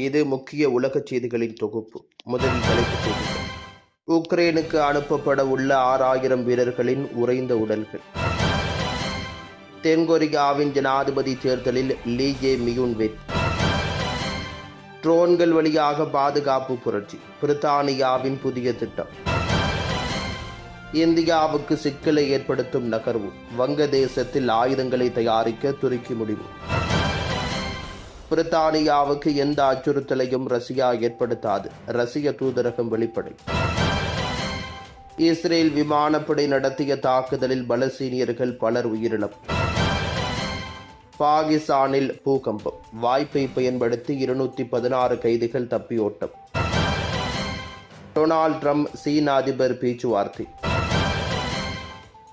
இது முக்கிய உலகச் செய்திகளின் தொகுப்பு. முதல் தலைப்புச் செய்திகள். உக்ரைனுக்கு அனுப்பப்பட உள்ள ஆறாயிரம் வீரர்களின் உறைந்த உடல்கள். தென்கொரியாவின் ஜனாதிபதி தேர்தலில் லீ ஜே வெற்றி. ட்ரோன்கள் வழியாக பாதுகாப்பு புரட்சி. பிரித்தானியாவின் புதிய திட்டம். இந்தியாவுக்கு சிக்கலை ஏற்படுத்தும் நகர்வு. வங்கதேசத்தில் ஆயுதங்களை தயாரிக்க துருக்கி முடிவு. பிரித்தானியாவுக்கு எந்த அச்சுறுத்தலையும் ரஷ்யா ஏற்படுத்தாது. ரஷ்ய தூதரகம் வெளிப்படை. இஸ்ரேல் விமானப்படை நடத்திய தாக்குதலில் பலசீனியர்கள் பலர் உயிரிழப்பு. பாகிஸ்தானில் பூகம்பம். வாய்ப்பை பயன்படுத்தி இருநூத்தி பதினாறு கைதிகள் தப்பியோட்டம். டொனால்ட் ட்ரம்ப் சீன அதிபர் பேச்சுவார்த்தை.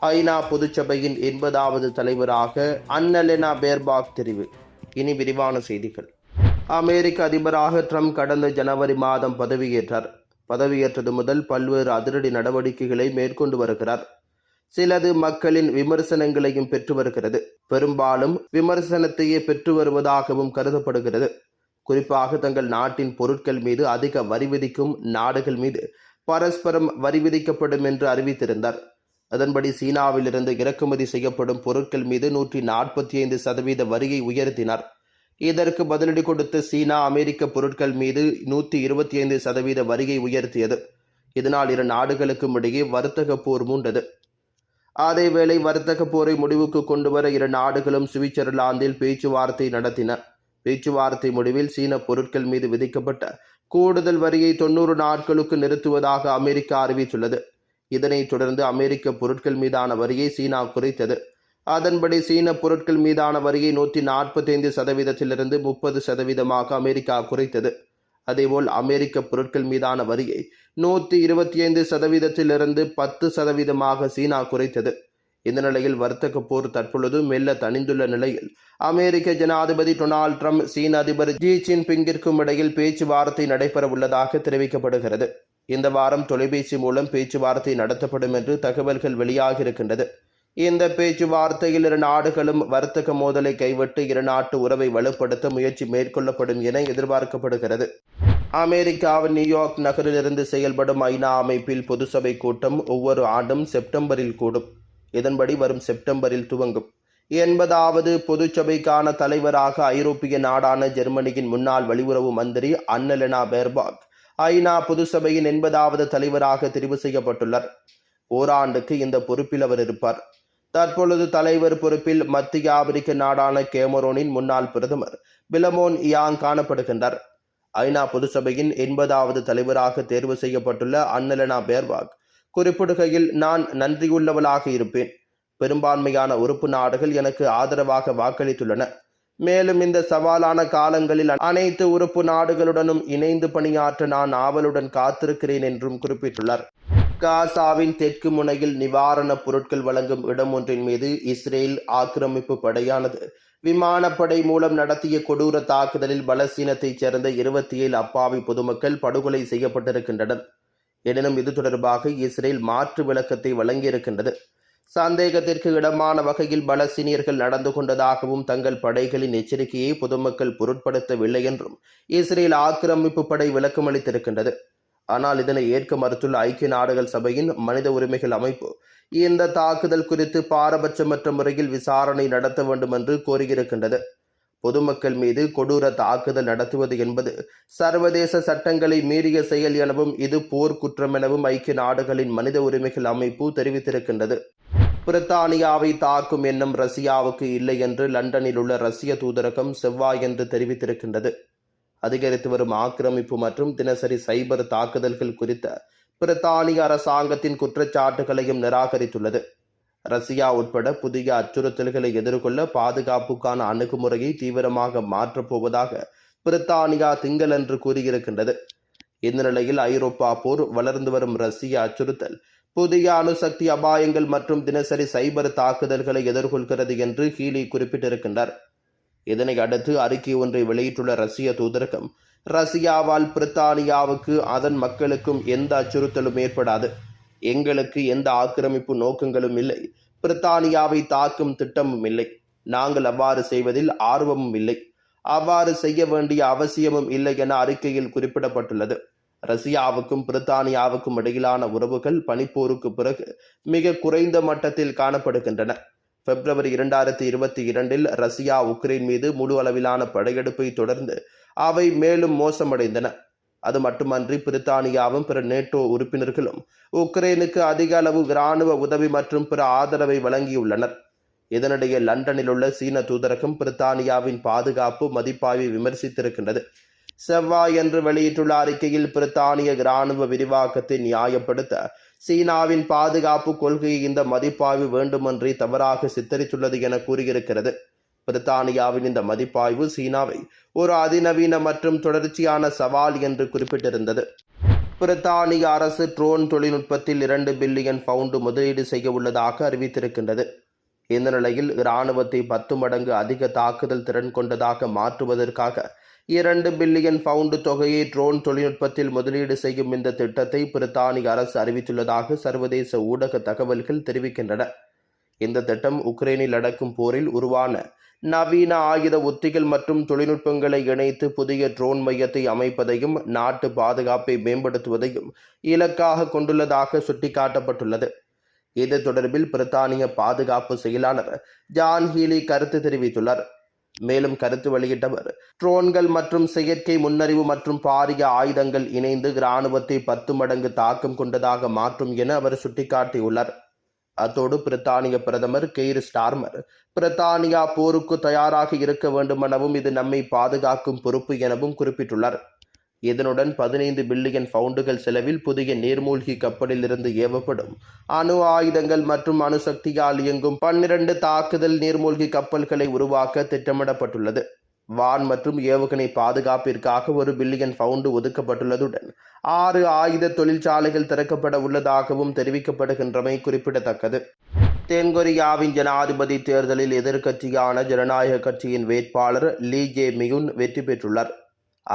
ஐநா பொதுச்சபையின் எண்பதாவது தலைவராக அன்னலெனா பேர்பாக் தெரிவு. இனி விரிவான செய்திகள். அமெரிக்க அதிபராக ட்ரம்ப் கடந்த ஜனவரி மாதம் பதவியேற்றார். பதவியேற்றது முதல் பல்வேறு அதிரடி நடவடிக்கைகளை மேற்கொண்டு வருகிறார். சிலது மக்களின் விமர்சனங்களையும் பெற்று வருகிறது. பெரும்பாலும் விமர்சனத்தையே பெற்று வருவதாகவும் கருதப்படுகிறது. குறிப்பாக தங்கள் நாட்டின் பொருட்கள் மீது அதிக வரி விதிக்கும் நாடுகள் மீது பரஸ்பரம் வரி விதிக்கப்படும் என்று அறிவித்திருந்தார். அதன்படி சீனாவிலிருந்து இறக்குமதி செய்யப்படும் பொருட்கள் மீது நூற்றி நாற்பத்தி ஐந்து சதவீத வரியை உயர்த்தினார். இதற்கு பதிலடி கொடுத்த சீனா அமெரிக்க பொருட்கள் மீது நூற்றி இருபத்தி ஐந்து சதவீத வரியை உயர்த்தியது. இதனால் இரு நாடுகளுக்கும் இடையே வர்த்தக போர் மூண்டது. அதேவேளை வர்த்தக போரை முடிவுக்கு கொண்டுவர இரு நாடுகளும் சுவிட்சர்லாந்தில் பேச்சுவார்த்தை நடத்தின. பேச்சுவார்த்தை முடிவில் சீன பொருட்கள் மீது விதிக்கப்பட்ட கூடுதல் வரியை தொன்னூறு நாட்களுக்கு நிறுத்துவதாக அமெரிக்கா அறிவித்துள்ளது. இதனைத் தொடர்ந்து அமெரிக்க பொருட்கள் மீதான வரியை சீனா குறைத்தது. அதன்படி சீன பொருட்கள் மீதான வரியை நூற்றி நாற்பத்தைந்து சதவீதத்திலிருந்து முப்பது சதவீதமாக அமெரிக்கா குறைத்தது. அதேபோல் அமெரிக்க பொருட்கள் மீதான வரியை நூற்றி இருபத்தி ஐந்து சதவீதத்திலிருந்து பத்து சதவீதமாக சீனா குறைத்தது. இந்த நிலையில் வர்த்தக போர் தற்பொழுது மெல்ல தணிந்துள்ள நிலையில் அமெரிக்க ஜனாதிபதி டொனால்ட் ட்ரம்ப் சீன அதிபர் ஜி ஜின்பிங்கிற்கும் இடையில் பேச்சுவார்த்தை நடைபெற உள்ளதாக தெரிவிக்கப்படுகிறது. இந்த வாரம் தொலைபேசி மூலம் பேச்சுவார்த்தை நடத்தப்படும் என்று தகவல்கள் வெளியாகியிருக்கின்றது. இந்த பேச்சுவார்த்தையில் இரு நாடுகளும் வர்த்தக மோதலை கைவிட்டு இரு நாட்டு உறவை வலுப்படுத்த முயற்சி மேற்கொள்ளப்படும் என எதிர்பார்க்கப்படுகிறது. அமெரிக்காவின் நியூயார்க் நகரிலிருந்து செயல்படும் ஐநா அமைப்பில் பொதுசபை கூட்டம் ஒவ்வொரு ஆண்டும் செப்டம்பரில் கூடும். இதன்படி வரும் செப்டம்பரில் துவங்கும். எண்பதாவது பொதுச்சபைக்கான தலைவராக ஐரோப்பிய நாடான ஜெர்மனியின் முன்னாள் வெளியுறவு மந்திரி அன்னலெனா பேர்பாக் ஐநா பொதுசபையின் எண்பதாவது தலைவராக தெரிவு செய்யப்பட்டுள்ளார். ஓராண்டுக்கு இந்த பொறுப்பில் அவர் இருப்பார். தற்பொழுது தலைவர் பொறுப்பில் மத்திய ஆப்பிரிக்க நாடான கேமரோனின் முன்னாள் பிரதமர் பிலமோன் இயாங் காணப்படுகின்றார். ஐநா பொதுசபையின் எண்பதாவது தலைவராக தேர்வு செய்யப்பட்டுள்ள அன்னலனா பேர்வாக் குறிப்பிடுகையில் நான் நன்றியுள்ளவளாக இருப்பேன். பெரும்பான்மையான உறுப்பு நாடுகள் எனக்கு ஆதரவாக வாக்களித்துள்ளன. மேலும் இந்த சவாலான காலங்களில் அனைத்து உறுப்பு நாடுகளுடனும் இணைந்து பணியாற்ற நான் ஆவலுடன் காத்திருக்கிறேன் என்றும் குறிப்பிட்டுள்ளார். காசாவின் தெற்கு முனையில் நிவாரணப் பொருட்கள் வழங்கும் இடம் ஒன்றின் மீது இஸ்ரேல் ஆக்கிரமிப்பு படையானது. விமானப்படை மூலம் நடத்திய கொடூர தாக்குதலில் பலஸ்தீனத்தைச் சேர்ந்த இருபத்தி ஏழு அப்பாவி பொதுமக்கள் படுகொலை செய்யப்பட்டிருக்கின்றனர். எனினும் இது தொடர்பாக இஸ்ரேல் மாற்று விளக்கத்தை வழங்கியிருக்கின்றது. சந்தேகத்திற்கு இடமான வகையில் பலஸ்தீனியர்கள் நடந்து கொண்டதாகவும் தங்கள் படைகளின் எச்சரிக்கையை பொதுமக்கள் பொருட்படுத்தவில்லை என்றும் இஸ்ரேல் ஆக்கிரமிப்பு படை விளக்கமளித்திருக்கின்றது ஆனால் இதனை ஏற்க மறுத்துள்ள ஐக்கிய நாடுகள் சபையின் மனித உரிமைகள் அமைப்பு இந்த தாக்குதல் குறித்து பாரபட்சமற்ற முறையில் விசாரணை நடத்த வேண்டும் என்று கோரியிருக்கின்றது. பொதுமக்கள் மீது கொடூர தாக்குதல் நடத்துவது என்பது சர்வதேச சட்டங்களை மீறிய செயல் எனவும் இது போர் குற்றம் எனவும் ஐக்கிய நாடுகளின் மனித உரிமைகள் அமைப்பு தெரிவித்திருக்கின்றது. பிரித்தானியாவை தாக்கும் எண்ணம் ரஷ்யாவுக்கு இல்லை என்று லண்டனில் உள்ள ரஷ்ய தூதரகம் செவ்வாயன்று தெரிவித்திருக்கின்றது. அதிகரித்து வரும் ஆக்கிரமிப்பு மற்றும் தினசரி சைபர் தாக்குதல்கள் குறித்த பிரித்தானிய அரசாங்கத்தின் குற்றச்சாட்டுகளையும் நிராகரித்துள்ளது. ரஷ்யா உட்பட புதிய அச்சுறுத்தல்களை எதிர்கொள்ள பாதுகாப்புக்கான அணுகுமுறையை தீவிரமாக மாற்றப் போவதாக பிரித்தானியா திங்களன்று கூறியிருக்கின்றது. இந்த நிலையில் ஐரோப்பா போர் வளர்ந்து வரும் ரஷ்ய அச்சுறுத்தல் புதிய அணுசக்தி அபாயங்கள் மற்றும் தினசரி சைபர் தாக்குதல்களை எதிர்கொள்கிறது என்று ஹீலி குறிப்பிட்டிருக்கின்றார். இதனை அடுத்து அறிக்கை ஒன்றை வெளியிட்டுள்ள ரஷ்ய தூதரகம் ரஷ்யாவால் பிரித்தானியாவுக்கு அதன் மக்களுக்கும் எந்த அச்சுறுத்தலும் ஏற்படாது. எங்களுக்கு எந்த ஆக்கிரமிப்பு நோக்கங்களும் இல்லை. பிரித்தானியாவை தாக்கும் திட்டமும் இல்லை. நாங்கள் அவ்வாறு செய்வதில் ஆர்வமும் இல்லை. அவ்வாறு செய்ய வேண்டிய அவசியமும் இல்லை என அறிக்கையில் குறிப்பிடப்பட்டுள்ளது. ரஷ்யாவுக்கும் பிரித்தானியாவுக்கும் இடையிலான உறவுகள் பனிப்போருக்கு பிறகு மிக குறைந்த மட்டத்தில் காணப்படுகின்றன. பிப்ரவரி இரண்டாயிரத்தி இருபத்தி இரண்டில் ரஷ்யா உக்ரைன் மீது முழு அளவிலான படையெடுப்பை தொடர்ந்து அவை மேலும் மோசமடைந்தன. அது மட்டுமன்றி பிரித்தானியாவும் பிற நேட்டோ உறுப்பினர்களும் உக்ரைனுக்கு அதிக அளவு இராணுவ உதவி மற்றும் பிற ஆதரவை வழங்கியுள்ளனர். இதனிடையே லண்டனில் உள்ள சீன தூதரகம் பிரித்தானியாவின் பாதுகாப்பு மதிப்பாய்வை விமர்சித்திருக்கின்றது. செவ்வாய் என்று வெளியிட்டுள்ள அறிக்கையில் பிரித்தானிய இராணுவ விரிவாக்கத்தை நியாயப்படுத்த சீனாவின் பாதுகாப்பு கொள்கையை இந்த மதிப்பாய்வு வேண்டுமென்றே தவறாக சித்தரித்துள்ளது என கூறியிருக்கிறது. பிரித்தானியாவின் இந்த மதிப்பாய்வு சீனாவை ஒரு அதிநவீன மற்றும் தொடர்ச்சியான சவால் என்று குறிப்பிட்டிருந்தது. பிரித்தானிய அரசு ட்ரோன் தொழில்நுட்பத்தில் இரண்டு பில்லியன் பவுண்டு முதலீடு செய்ய உள்ளதாக அறிவித்திருக்கின்றது. இந்த நிலையில் இராணுவத்தை பத்து மடங்கு அதிக தாக்குதல் திறன் கொண்டதாக மாற்றுவதற்காக இரண்டு பில்லியன் பவுண்டு தொகையை ட்ரோன் தொழில்நுட்பத்தில் முதலீடு செய்யும் இந்த திட்டத்தை பிரித்தானிய அரசு அறிவித்துள்ளதாக சர்வதேச ஊடக தகவல்கள் தெரிவிக்கின்றன. இந்த திட்டம் உக்ரைனில் நடக்கும் போரில் உருவான நவீன ஆயுத உத்திகள் மற்றும் தொழில்நுட்பங்களை இணைத்து புதிய ட்ரோன் மையத்தை அமைப்பதையும் நாட்டு பாதுகாப்பை மேம்படுத்துவதையும் இலக்காக கொண்டுள்ளதாக சுட்டிக்காட்டப்பட்டுள்ளது. இது தொடர்பில் பிரித்தானிய பாதுகாப்பு செயலாளர் ஜான் ஹீலி கருத்து தெரிவித்துள்ளார். மேலும் கருத்து வெளியிட்டவர். ட்ரோன்கள் மற்றும் செயற்கை முன்னறிவு மற்றும் பாரிய ஆயுதங்கள் இணைந்து இராணுவத்தை பத்து மடங்கு தாக்கம் கொண்டதாக மாற்றும் என அவர் சுட்டிக்காட்டியுள்ளார். அத்தோடு பிரித்தானிய பிரதமர் கெய்ர் ஸ்டார்மர் பிரித்தானியா போருக்கு தயாராக இருக்க வேண்டுமெனவும் இது நம்மை பாதுகாக்கும் பொறுப்பு எனவும் குறிப்பிட்டுள்ளார். இதனுடன் பதினைந்து பில்லியன் பவுண்டுகள் செலவில் புதிய நீர்மூழ்கி கப்பலில் இருந்து ஏவப்படும். அணு ஆயுதங்கள் மற்றும் அணுசக்தியால் இயங்கும் பன்னிரண்டு தாக்குதல் நீர்மூழ்கி கப்பல்களை உருவாக்க திட்டமிடப்பட்டுள்ளது. வான் மற்றும் ஏவுகணை பாதுகாப்பிற்காக ஒரு பில்லியன் பவுண்டு ஒதுக்கப்பட்டுள்ளதுடன் ஆறு ஆயுத தொழிற்சாலைகள் திறக்கப்பட உள்ளதாகவும் தெரிவிக்கப்படுகின்றமை குறிப்பிடத்தக்கது. தென்கொரியாவின் ஜனாதிபதி தேர்தலில் எதிர்க்கட்சியான ஜனநாயக கட்சியின் வேட்பாளர் லீ ஜே மியுன் வெற்றி பெற்றுள்ளார்.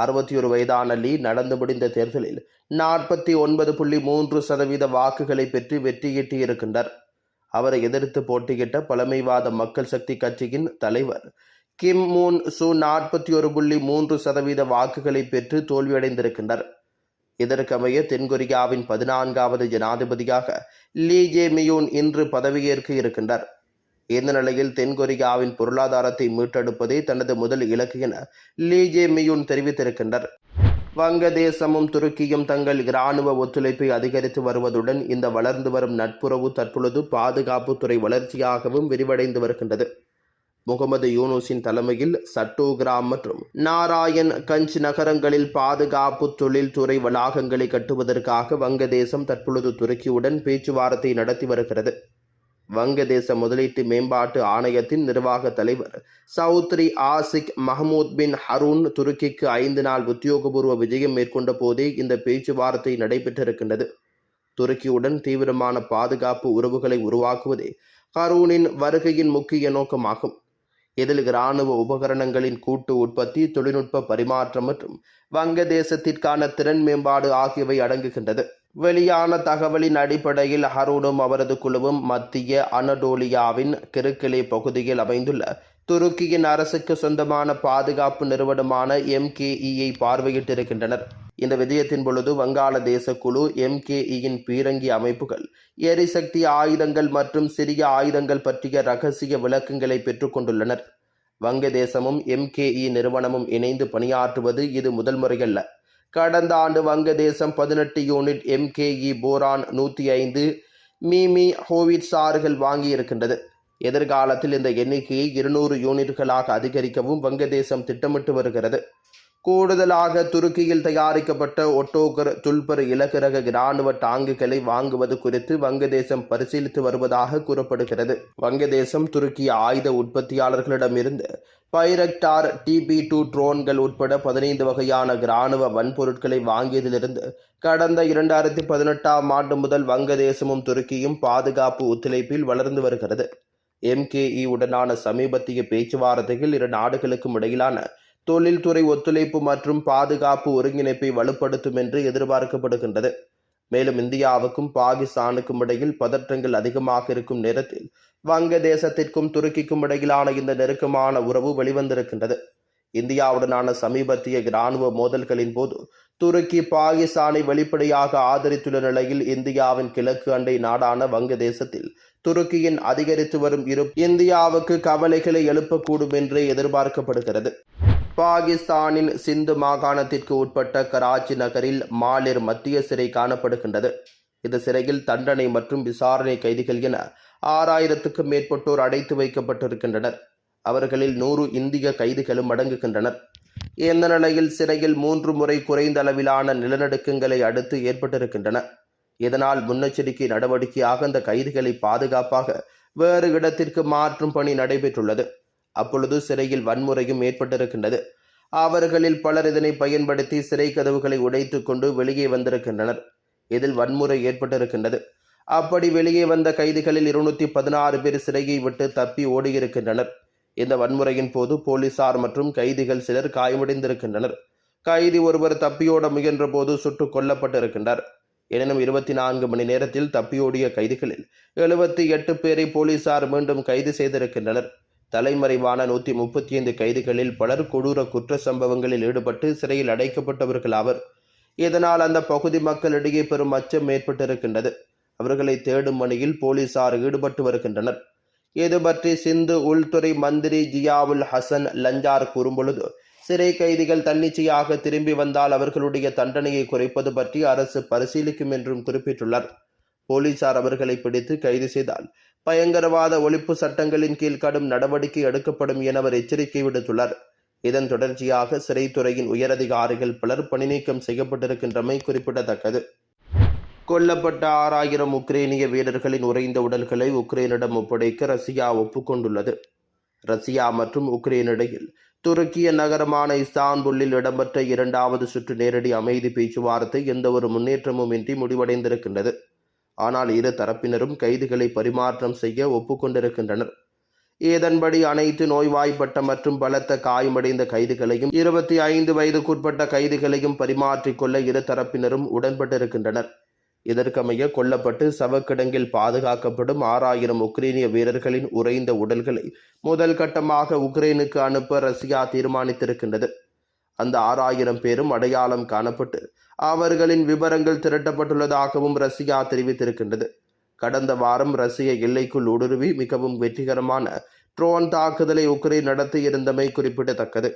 அறுபத்தி ஒரு வயதான லீ நடந்து முடிந்த தேர்தலில் நாற்பத்தி ஒன்பது புள்ளி மூன்று சதவீத வாக்குகளை பெற்று வெற்றியீட்டியிருக்கின்றார். அவரை எதிர்த்து போட்டியிட்ட பழமைவாத மக்கள் சக்தி கட்சியின் தலைவர் கிம் மூன் சு நாற்பத்தி ஒரு புள்ளி மூன்று சதவீத வாக்குகளை பெற்று தோல்வியடைந்திருக்கின்றார். இதற்கமைய தென்கொரியாவின் பதினான்காவது ஜனாதிபதியாக லீ ஜே மியூன் இன்று பதவியேற்க இருக்கின்றார். இந்த நிலையில் தென்கொரியாவின் பொருளாதாரத்தை மீட்டெடுப்பதே தனது முதல் இலக்கு என லீ ஜே மியூன் தெரிவித்திருக்கின்றார். வங்கதேசமும் துருக்கியும் தங்கள் இராணுவ ஒத்துழைப்பை அதிகரித்து வருவதுடன் இந்த வளர்ந்து வரும் நட்புறவு தற்பொழுது பாதுகாப்புத்துறை வளர்ச்சியாகவும் விரிவடைந்து வருகின்றது. முகமது யூனுஸின் தலைமையில் சட்டோகிராம் மற்றும் நாராயண் கஞ்ச் நகரங்களில் பாதுகாப்பு தொழில்துறை வளாகங்களை கட்டுவதற்காக வங்கதேசம் தற்பொழுது துருக்கியுடன் பேச்சுவார்த்தை நடத்தி வருகிறது. வங்கதேச முதலீட்டு மேம்பாட்டு ஆணையத்தின் நிர்வாக தலைவர் சௌத்ரி ஆசிக் மஹமூத் பின் ஹரூன் துருக்கிக்கு ஐந்து நாள் உத்தியோகபூர்வ விஜயம் மேற்கொண்ட போதே இந்த பேச்சுவார்த்தை நடைபெற்றிருக்கின்றது. துருக்கியுடன் தீவிரமான பாதுகாப்பு உறவுகளை உருவாக்குவதே ஹரூனின் வருகையின் முக்கிய நோக்கமாகும். இதில் இராணுவ உபகரணங்களின் கூட்டு உற்பத்தி தொழில்நுட்ப பரிமாற்றம் மற்றும் வங்கதேசத்திற்கான திறன் மேம்பாடு ஆகியவை அடங்குகின்றது. வெளியான தகவலின் அடிப்படையில் ஹரூனும் அவரது குழுவும் மத்திய அனடோலியாவின் கிருக்கிலே பகுதியில் அமைந்துள்ள துருக்கியின் அரசுக்கு சொந்தமான பாதுகாப்பு நிறுவனமான எம்கேஇயை பார்வையிட்டிருக்கின்றனர். இந்த விஜயத்தின் பொழுது வங்காளதேச குழு எம்கேஇயின் பீரங்கி அமைப்புகள் எரிசக்தி ஆயுதங்கள் மற்றும் சிறிய ஆயுதங்கள் பற்றிய ரகசிய விளக்கங்களை பெற்றுக்கொண்டுள்ளனர் வங்கதேசமும் எம்கேஇ நிறுவனமும் இணைந்து பணியாற்றுவது இது முதல் முறையல்ல. கடந்த ஆண்டு வங்கதேசம் பதினெட்டு யூனிட் எம்கேஇ போரான் நூற்றி ஐந்து மீமி ஹோவிட்சார்கள் வாங்கியிருக்கின்றது. எதிர்காலத்தில் இந்த எண்ணிக்கையை இருநூறு யூனிட்களாக அதிகரிக்கவும் வங்கதேசம் திட்டமிட்டு வருகிறது. கூடுதலாக துருக்கியில் தயாரிக்கப்பட்ட ஒட்டோகர் துல்பர் இலகுரக இராணுவ டாங்குகளை வாங்குவது குறித்து வங்கதேசம் பரிசீலித்து வருவதாக கூறப்படுகிறது. வங்கதேசம் துருக்கிய ஆயுத உற்பத்தியாளர்களிடமிருந்து பைரக்டார் டிபி டூ ட்ரோன்கள் உட்பட பதினைந்து வகையான இராணுவ வன்பொருட்களை வாங்கியதிலிருந்து கடந்த இரண்டாயிரத்தி பதினெட்டாம் ஆண்டு முதல் வங்கதேசமும் துருக்கியும் பாதுகாப்பு ஒத்துழைப்பில் வளர்ந்து வருகிறது. எம்கேஇ உடனான சமீபத்திய பேச்சுவார்த்தையில் இரு நாடுகளுக்கும் இடையிலான தொழில்துறை ஒத்துழைப்பு மற்றும் பாதுகாப்பு ஒருங்கிணைப்பை வலுப்படுத்தும் என்று எதிர்பார்க்கப்படுகின்றது. மேலும் இந்தியாவுக்கும் பாகிஸ்தானுக்கும் இடையில் பதற்றங்கள் அதிகமாக இருக்கும் நேரத்தில் வங்கதேசத்திற்கும் துருக்கிக்கும் இடையிலான இந்த நெருக்கமான உறவு வெளிவந்திருக்கின்றது. இந்தியாவுடனான சமீபத்திய இராணுவ மோதல்களின் போது துருக்கி பாகிஸ்தானை வெளிப்படையாக ஆதரித்துள்ள நிலையில் இந்தியாவின் கிழக்கு அண்டை நாடான வங்கதேசத்தில் துருக்கியின் அதிகரித்து வரும் இரு இந்தியாவுக்கு கவலைகளை எழுப்பக்கூடும் என்று எதிர்பார்க்கப்படுகிறது. பாகிஸ்தானின் சிந்து மாகாணத்திற்கு உட்பட்ட கராச்சி நகரில் மாலிர் மத்திய சிறை காணப்படுகின்றது. இந்த சிறையில் தண்டனை மற்றும் விசாரணை கைதிகள் என ஆறாயிரத்துக்கும் மேற்பட்டோர் அடைத்து வைக்கப்பட்டிருக்கின்றனர். அவர்களில் நூறு இந்திய கைதிகளும் அடங்குகின்றனர். இந்த நிலையில் சிறையில் மூன்று முறை குறைந்த அளவிலான நிலநடுக்கங்களை அடுத்து ஏற்பட்டிருக்கின்றன. இதனால் முன்னெச்சரிக்கை நடவடிக்கையாக அந்த கைதிகளை பாதுகாப்பாக வேறு இடத்திற்கு மாற்றும் பணி நடைபெற்றுள்ளது. அப்பொழுது சிறையில் வன்முறையும் ஏற்பட்டிருக்கின்றது. அவர்களில் பலர் இதனை பயன்படுத்தி சிறை கதவுகளை உடைத்து கொண்டு வெளியே வந்திருக்கின்றனர். இதில் வன்முறை ஏற்பட்டிருக்கின்றது. அப்படி வெளியே வந்த கைதிகளில் இருநூத்தி பதினாறு பேர் சிறையை விட்டு தப்பி ஓடியிருக்கின்றனர். இந்த வன்முறையின் போது போலீசார் மற்றும் கைதிகள் சிலர் காயமடைந்திருக்கின்றனர். கைதி ஒருவர் தப்பியோட முயன்ற போது சுட்டுக் கொல்லப்பட்டிருக்கின்றார். எனினும் இருபத்தி நான்கு மணி நேரத்தில் தப்பியோடிய கைதிகளில் எழுபத்தி எட்டு பேரை போலீசார் மீண்டும் கைது செய்திருக்கின்றனர். தலைமறைவான நூற்றி முப்பத்தி ஐந்து கைதிகளில் பலர் கொடூர குற்ற சம்பவங்களில் ஈடுபட்டு சிறையில் அடைக்கப்பட்டவர்கள் ஆவர். இதனால் அந்த பகுதி மக்களிடையே பெரும் அச்சம் ஏற்பட்டிருக்கின்றது. அவர்களை தேடும் பணியில் போலீசார் ஈடுபட்டு வருகின்றனர். இது பற்றி சிந்து உள்துறை மந்திரி ஜியாவுல் ஹசன் லஞ்சார் கூறும்பொழுது சிறை கைதிகள் தன்னிச்சையாக திரும்பி வந்தால் அவர்களுடைய தண்டனையை குறைப்பது பற்றி அரசு பரிசீலிக்கும் என்றும் குறிப்பிட்டுள்ளார். போலீசார் அவர்களை பிடித்து கைது செய்தால் பயங்கரவாத ஒழிப்பு சட்டங்களின் கீழ் கடும் நடவடிக்கை எடுக்கப்படும் என அவர் எச்சரிக்கை விடுத்துள்ளார். இதன் தொடர்ச்சியாக சிறைத்துறையின் உயரதிகாரிகள் பலர் பணிநீக்கம் செய்யப்பட்டிருக்கின்றமை குறிப்பிடத்தக்கது. கொல்லப்பட்ட ஆறாயிரம் உக்ரைனிய வீரர்களின் உறைந்த உடல்களை உக்ரைனிடம் ஒப்படைக்க ரஷ்யா ஒப்புக்கொண்டுள்ளது. ரஷ்யா மற்றும் உக்ரைன் இடையில் துருக்கிய நகரமான இஸ்தான்புல்லில் இடம்பெற்ற இரண்டாவது சுற்று நேரடி அமைதி பேச்சுவார்த்தை எந்தவொரு முன்னேற்றமும் இன்றி முடிவடைந்திருக்கின்றது. ஆனால் இரு தரப்பினரும் கைதிகளை பரிமாற்றம் செய்ய ஒப்புக்கொண்டிருக்கின்றனர். இதன்படி அனைத்து நோய்வாய்ப்பட்ட மற்றும் பலத்த காயமடைந்த கைதுகளையும் இருபத்தி ஐந்து வயதுக்குட்பட்ட கைதுகளையும் பரிமாற்றிக்கொள்ள இரு தரப்பினரும் உடன்பட்டிருக்கின்றனர். இதற்கமைய கொல்லப்பட்டு சவக்கிடங்கில் பாதுகாக்கப்படும் ஆறாயிரம் உக்ரைனிய வீரர்களின் உறைந்த உடல்களை முதல் கட்டமாக உக்ரைனுக்கு அனுப்ப ரஷ்யா தீர்மானித்திருக்கின்றது. அந்த ஆறாயிரம் பேரும் அடையாளம் காணப்பட்டு அவர்களின் விவரங்கள் திரட்டப்பட்டுள்ளதாகவும் ரஷ்யா தெரிவித்திருக்கின்றது. கடந்த வாரம் ரஷ்ய எல்லைக்குள் ஊடுருவி மிகவும் வெற்றிகரமான ட்ரோன் தாக்குதலை உக்ரைன் நடத்தியிருந்தமை குறிப்பிடத்தக்கது.